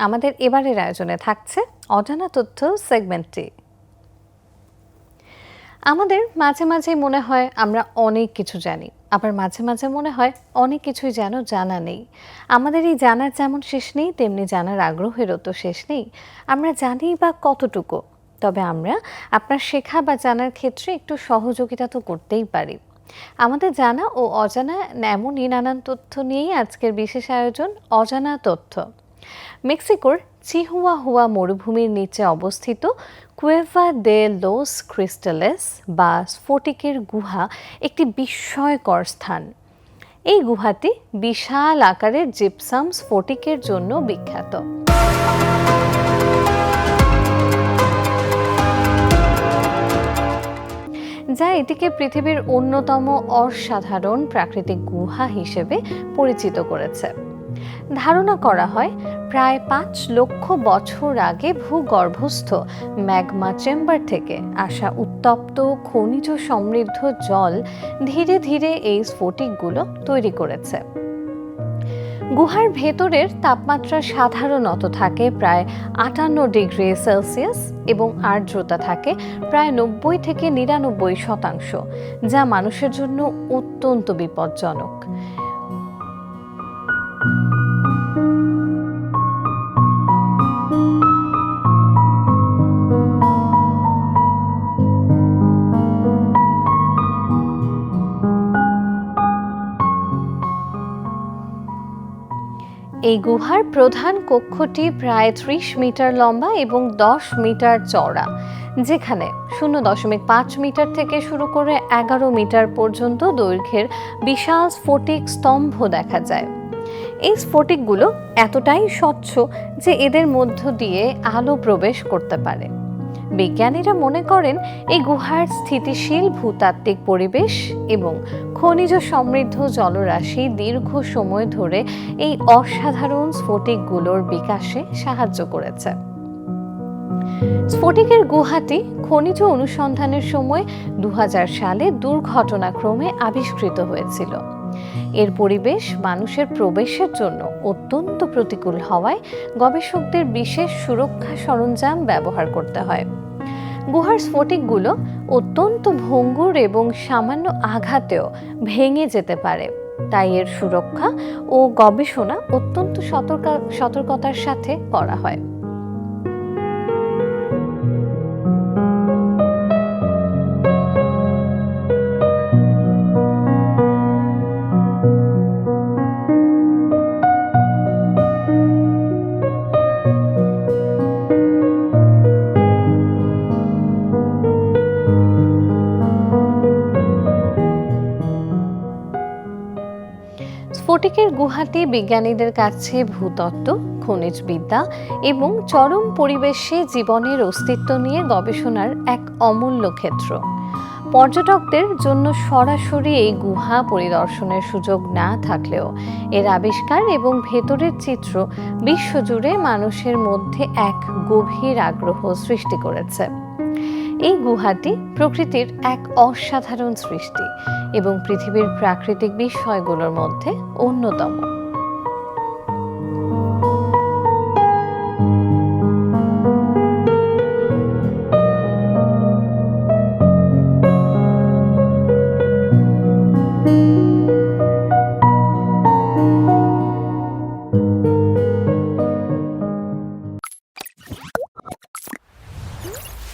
আমাদের এবারের আয়োজনে থাকছে অজানা তথ্য সেগমেন্টটি আমাদের মাঝে মাঝে মনে হয় আমরা অনেক কিছু জানি, আবার মাঝে মাঝে মনে হয় অনেক কিছুই যেন জানা নেই। আমাদের এই জানার যেমন শেষ নেই, তেমনি জানার আগ্রহেরও তো শেষ নেই। আমরা জানি বা কতটুকু, তবে আমরা আপনার শেখা বা জানার ক্ষেত্রে একটু সহযোগিতা তো করতেই পারি। আমাদের জানা ও অজানা এমনই নানান তথ্য নিয়েই আজকের বিশেষ আয়োজন অজানা তথ্য। মেক্সিকোর চিহুয়া হুয়া মরুভূমির নিচে অবস্থিত কুয়েভা দে লোস ক্রিস্টালেস বা স্ফটিকের গুহা একটি বিস্ময়কর স্থান। এই গুহাটি বিশাল আকারের জিপসাম স্ফটিকের জন্য বিখ্যাত। যা এটিকে পৃথিবীর অন্যতম অসাধারণ প্রাকৃতিক গুহা হিসেবে পরিচিত করেছে। ধারণা করা হয়, প্রায় পাঁচ লক্ষ বছর আগে ভূগর্ভস্থ ম্যাগমা চেম্বার থেকে আসা উত্তপ্ত খনিজ সমৃদ্ধ জল ধীরে ধীরে এই স্ফটিকগুলো তৈরি করেছে। গুহার ভেতরের তাপমাত্রা সাধারণত থাকে প্রায় আটান্ন ডিগ্রি সেলসিয়াস এবং আর্দ্রতা থাকে প্রায় নব্বই থেকে নিরানব্বই শতাংশ, যা মানুষের জন্য অত্যন্ত বিপজ্জনক। এই গুহার প্রধান কক্ষটি প্রায় ত্রিশ মিটার লম্বা এবং দশ মিটার চওড়া, যেখানে শূন্য দশমিক পাঁচ মিটার থেকে শুরু করে এগারো মিটার পর্যন্ত দৈর্ঘ্যের বিশাল স্ফটিক স্তম্ভ দেখা যায়। এই স্ফটিকগুলো এতটাই স্বচ্ছ যে এদের মধ্য দিয়ে আলো প্রবেশ করতে পারে। বিজ্ঞানীরা মনে করেন এই গুহার স্থিতিশীল ভূতাত্ত্বিক পরিবেশ এবং খনিজ সমৃদ্ধ জলরাশি দীর্ঘ সময় ধরে এই অসাধারণ স্ফটিকগুলোর বিকাশে সাহায্য করেছে। স্ফটিকের গুহাটি খনিজ অনুসন্ধানের সময় দু সালে দুর্ঘটনাক্রমে আবিষ্কৃত হয়েছিল। এর পরিবেশ মানুষের প্রবেশের জন্য অত্যন্ত প্রতিকূল হওয়ায় গবেষকদের বিশেষ সুরক্ষা সরঞ্জাম ব্যবহার করতে হয়। গুহার স্ফটিকগুলো অত্যন্ত ভঙ্গুর এবং সামান্য আঘাতেও ভেঙে যেতে পারে। তাই এর সুরক্ষা ও গবেষণা অত্যন্ত সতর্ক, সতর্কতার সাথে করা হয়। স্ফটিকের গুহাটি বিজ্ঞানীদের কাছে ভূতত্ত্ব, খনিজবিদ্যা এবং চরম পরিবেশে জীবনের অস্তিত্ব নিয়ে গবেষণার এক অমূল্য ক্ষেত্র। পর্যটকদের জন্য সরাসরি এই গুহা পরিদর্শনের সুযোগ না থাকলেও এর আবিষ্কার এবং ভেতরের চিত্র বিশ্বজুড়ে মানুষের মধ্যে এক গভীর আগ্রহ সৃষ্টি করেছে। এই গুহাটি প্রকৃতির এক অসাধারণ সৃষ্টি। এবং পৃথিবীর প্রাকৃতিক বিষয়গুলোর মধ্যে অন্যতম।